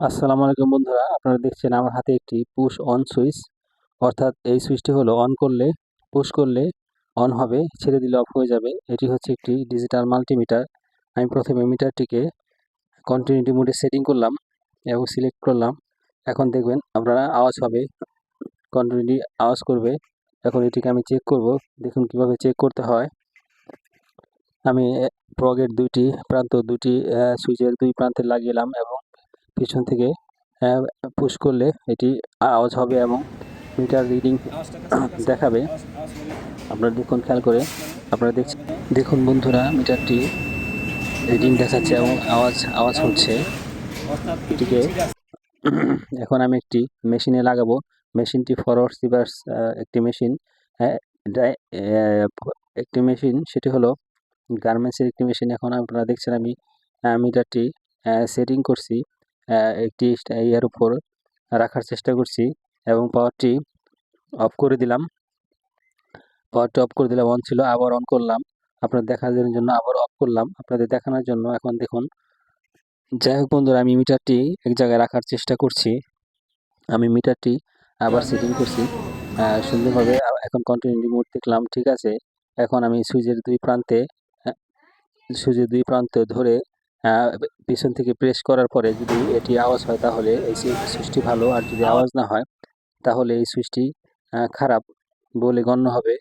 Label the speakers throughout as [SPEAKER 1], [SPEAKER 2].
[SPEAKER 1] আসসালামু আলাইকুম বন্ধুরা, আপনারা দেখছেন আমার হাতে একটি পুশ অন সুইচ অর্থাৎ এই সুইচটি হলো অন করলে পুশ করলে অন হবে, ছেড়ে দিলে অফ হয়ে যাবে। এটি হচ্ছে একটি ডিজিটাল মাল্টিমিটার আমি প্রথমে মিটারটিকে কন্টিনিউটি মোডে সেটিং করলাম এবং সিলেক্ট করলাম। এখন দেখবেন আপনারা আওয়াজ হবে কন্টিনিউটি আওয়াজ করবে। এখন এটিকে আমি চেক করব, দেখুন কীভাবে চেক করতে হয়। আমি প্রগের দুইটি প্রান্ত দুটি সুইচের দুই প্রান্তে লাগিয়েলাম এবং পিছন থেকে পুশ করলে এটি আওয়াজ হবে এবং মিটার রিডিং দেখাবে। আপনারা দেখুন, খেয়াল করে আপনারা দেখছেন দেখুন বন্ধুরা মিটারটি রিডিং দেখাচ্ছে এবং আওয়াজ আওয়াজ হচ্ছে। এটিকে এখন আমি একটি মেশিনে লাগাবো। মেশিনটি ফরওয়ার্ড রিভার্স একটি মেশিন একটি মেশিন সেটি হলো গার্মেন্টসের একটি মেশিন এখন আপনারা দেখছেন আমি মিটারটি সেটিং করছি। একটি ইয়ার উপর রাখার চেষ্টা করছি এবং পাওয়ারটি অফ করে দিলাম। পাওয়ারটি অফ করে দিলাম অন ছিল, আবার অন করলাম। আপনার দেখানোর জন্য আবার অফ করলাম। আপনাদের দেখানোর জন্য এখন দেখুন। যাই হোক বন্ধুরা, আমি মিটারটি এক জায়গায় রাখার চেষ্টা করছি। আমি মিটারটি আবার সেটিং করছি। সুন্দরভাবে এখন কন্টিনিউ মোড দেখলাম, ঠিক আছে? এখন আমি সুইচের দুই প্রান্তে, সুইচের দুই প্রান্তে ধরে পিছন থেকে প্রেস করার পরে যদি এটি আওয়াজ হয় তাহলে এই সুইচটি ভালো আর যদি আওয়াজ না হয় তাহলে এই সুইচটি খারাপ বলে গণ্য হবে।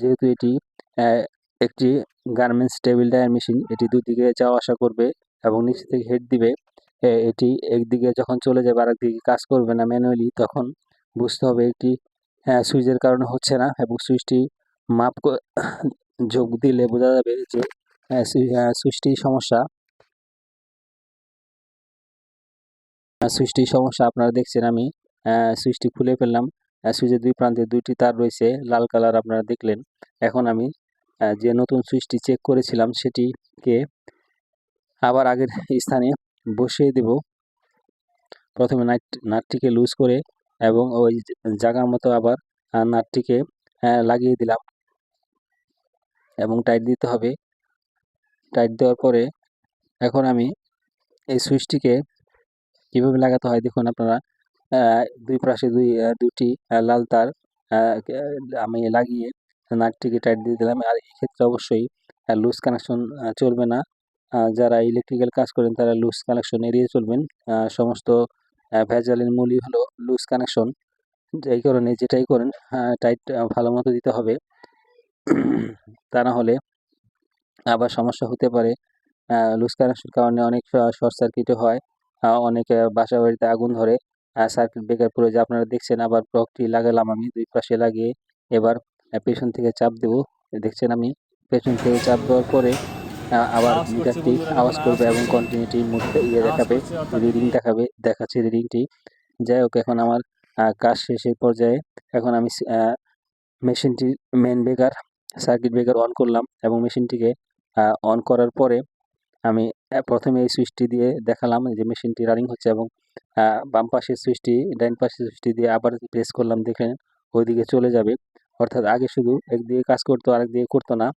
[SPEAKER 1] যেহেতু এটি একটি গার্মেন্টস টেবিল ডায়ার মেশিন এটি দুদিকে যাওয়া আসা করবে এবং নিচে থেকে হেড দিবে। এটি একদিকে যখন চলে যাবে আর একদিকে কাজ করবে না ম্যানুয়ালি তখন বুঝতে হবে একটি সুইচের কারণে হচ্ছে না এবং সুইচটি মাপ যোগ দিলে বোঝা যাবে যে সুইচটি সমস্যা সুইচটি সমস্যা আপনারা দেখছেন আমি। সুইচটি খুলে ফেললাম। সুইচের দুই প্রান্তে দুইটি তার রয়েছে, লাল কালার আপনারা দেখলেন। এখন আমি যে নতুন সুইচটি চেক করেছিলাম সেটিকে আবার আগের স্থানে বসিয়ে দেব। প্রথমে নাট নাটটিকে লুজ করে এবং ওই জায়গার মতো আবার নাটটিকে লাগিয়ে দিলাম। এবং টাইট দিতে হবে। টাইট দেওয়ার পরে এখন আমি এই সুইচটিকে কীভাবে লাগাতে হয়? দেখুন আপনারা দুই পাশে দুই দুটি লাল তার আমি লাগিয়ে নাটটিকে টাইট দিয়ে দিলাম। আর এক্ষেত্রে অবশ্যই লুজ কানেকশন চলবে না। যারা ইলেকট্রিক্যাল কাজ করেন তারা লুজ কানেকশন এড়িয়ে চলবেন। সমস্ত ভেজালের মূলই হলো লুজ কানেকশন এই কারণে যেটাই করেন টাইট ভালো মতো দিতে হবে। তা না হলে আবার সমস্যা হতে পারে। লুজ কানেকশন কারণে অনেক শর্ট সার্কিটও হয়। অনেকে বাসা বাড়িতে আগুন ধরে সার্কিট ব্রেকার পড়ে যে আপনারা দেখছেন আবার প্লগটি লাগালাম আমি দুই পাশে লাগিয়ে এবার পেছন থেকে চাপ দেব। দেখছেন আমি পেছন থেকে চাপ দেওয়ার পরে আবার মিটারটি আওয়াজ করবে এবং কন্টিনিউটি মুডটা ইয়ে দেখাবে রিডিং দেখাবে দেখাচ্ছে রিডিংটি যাই হোক এখন আমার কাজ শেষের পর্যায়ে এখন আমি মেশিনটি main breaker circuit breaker on করলাম এবং মেশিনটিকে অন করার পরে আমি প্রথমে এই সুইচটি দিয়ে দেখালাম যে মেশিনটি রানিং হচ্ছে এবং বাম পাশের সুইচটি ডাইন পাশের সুইচটি দিয়ে আবার প্রেস করলাম দেখে ওইদিকে চলে যাবে। অর্থাৎ আগে শুধু একদিকে কাজ করতো আরেক দিকে করতো না।